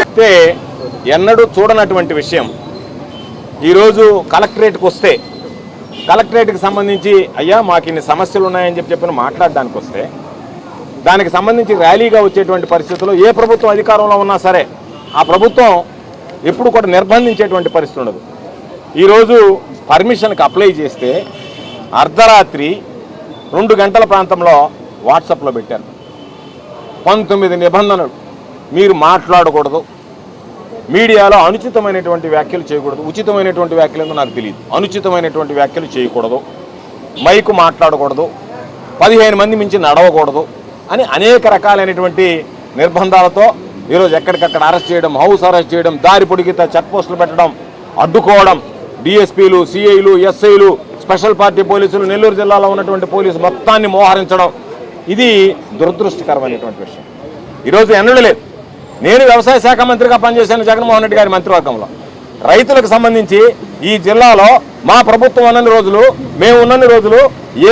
అయితే ఎన్నడూ చూడనటువంటి విషయం. ఈరోజు కలెక్టరేట్కి వస్తే కలెక్టరేట్కి సంబంధించి అయ్యా మాకు ఇన్ని సమస్యలు ఉన్నాయని చెప్పి చెప్పిన మాట్లాడడానికి వస్తే దానికి సంబంధించి ర్యాలీగా వచ్చేటువంటి పరిస్థితుల్లో ఏ ప్రభుత్వం అధికారంలో ఉన్నా సరే ఆ ప్రభుత్వం ఎప్పుడు కూడా నిర్బంధించేటువంటి పరిస్థితి ఉండదు. ఈరోజు పర్మిషన్కి అప్లై చేస్తే అర్ధరాత్రి రెండు గంటల ప్రాంతంలో వాట్సాప్లో పెట్టారు. పంతొమ్మిది నిబంధనలు. మీరు మాట్లాడకూడదు. మీడియాలో అనుచితమైనటువంటి వ్యాఖ్యలు చేయకూడదు. ఉచితమైనటువంటి వ్యాఖ్యలు నాకు తెలియదు. అనుచితమైనటువంటి వ్యాఖ్యలు చేయకూడదు. మైకు మాట్లాడకూడదు. పదిహేను మంది మించి నడవకూడదు అని అనేక రకాలైనటువంటి నిర్బంధాలతో ఈరోజు ఎక్కడికక్కడ అరెస్ట్ చేయడం హౌస్ అరెస్ట్ చేయడం దారి పొడిగిత చెక్ పోస్టులు పెట్టడం అడ్డుకోవడం డిఎస్పీలు సిఐలు ఎస్ఐలు స్పెషల్ పార్టీ పోలీసులు నెల్లూరు జిల్లాలో ఉన్నటువంటి పోలీసు మొత్తాన్ని మోహరించడం ఇది దురదృష్టకరమైనటువంటి విషయం. ఈరోజు ఎన్నడూ లేదు. నేను వ్యవసాయ శాఖ మంత్రిగా పనిచేశాను జగన్మోహన్ రెడ్డి గారి మంత్రివర్గంలో. రైతులకు సంబంధించి ఈ జిల్లాలో మా ప్రభుత్వం ఉన్నన్ని రోజులు మేము ఉన్నన్ని రోజులు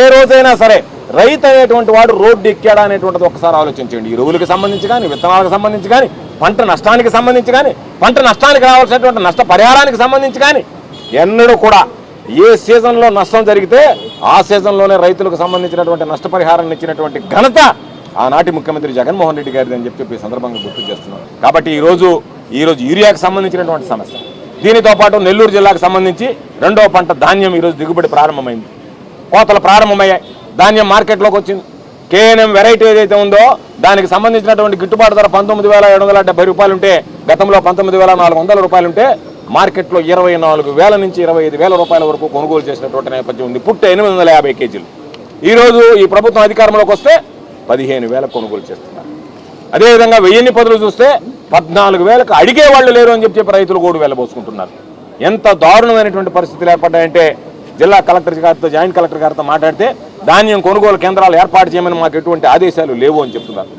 ఏ రోజైనా సరే రైతు అనేటువంటి వాడు రోడ్డు ఎక్కాడా అనేటువంటిది ఒకసారి ఆలోచించండి. ఈ ఎరువులకు సంబంధించి కానీ విత్తనాలకు సంబంధించి కానీ పంట నష్టానికి సంబంధించి కానీ పంట నష్టానికి రావాల్సినటువంటి నష్ట పరిహారానికి సంబంధించి కానీ ఎన్నడూ కూడా ఏ సీజన్లో నష్టం జరిగితే ఆ సీజన్లోనే రైతులకు సంబంధించినటువంటి నష్టపరిహారాన్ని ఇచ్చినటువంటి ఘనత ఆనాటి ముఖ్యమంత్రి జగన్మోహన్ రెడ్డి గారిది అని చెప్పి సందర్భంగా గుర్తు చేస్తున్నాం. కాబట్టి ఈరోజు ఈరోజు యూరియాకు సంబంధించినటువంటి సమస్య. దీనితో పాటు నెల్లూరు జిల్లాకు సంబంధించి రెండవ పంట ధాన్యం ఈరోజు దిగుబడి ప్రారంభమైంది. కోతలు ప్రారంభమయ్యాయి. ధాన్యం మార్కెట్లోకి వచ్చింది. కేఎన్ఎం వెరైటీ ఏదైతే ఉందో దానికి సంబంధించినటువంటి గిట్టుబాటు ధర పంతొమ్మిది వేల ఏడు వందల డెబ్బై రూపాయలు ఉంటే గతంలో పంతొమ్మిది వేల నాలుగు వందల రూపాయలు ఉంటే మార్కెట్లో ఇరవై నాలుగు వేల నుంచి ఇరవై ఐదు వేల రూపాయల వరకు కొనుగోలు చేసినటువంటి నేపథ్యం ఉంది. పుట్ట ఎనిమిది వందల యాభై కేజీలు. ఈరోజు ఈ ప్రభుత్వం అధికారంలోకి వస్తే పదిహేను వేల కొనుగోలు చేస్తున్నారు. అదేవిధంగా వెయ్యిన్ని పదులు చూస్తే పద్నాలుగు వేలకు అడిగే వాళ్ళు లేరు అని చెప్పి రైతులు కూడా వెళ్ళబోసుకుంటున్నారు ఎంత దారుణమైనటువంటి పరిస్థితులు ఏర్పడ్డాయంటే జిల్లా కలెక్టర్ గారితో జాయింట్ కలెక్టర్ గారితో మాట్లాడితే ధాన్యం కొనుగోలు కేంద్రాలు ఏర్పాటు చేయమని మాకు ఎటువంటి ఆదేశాలు లేవు అని చెప్తున్నారు.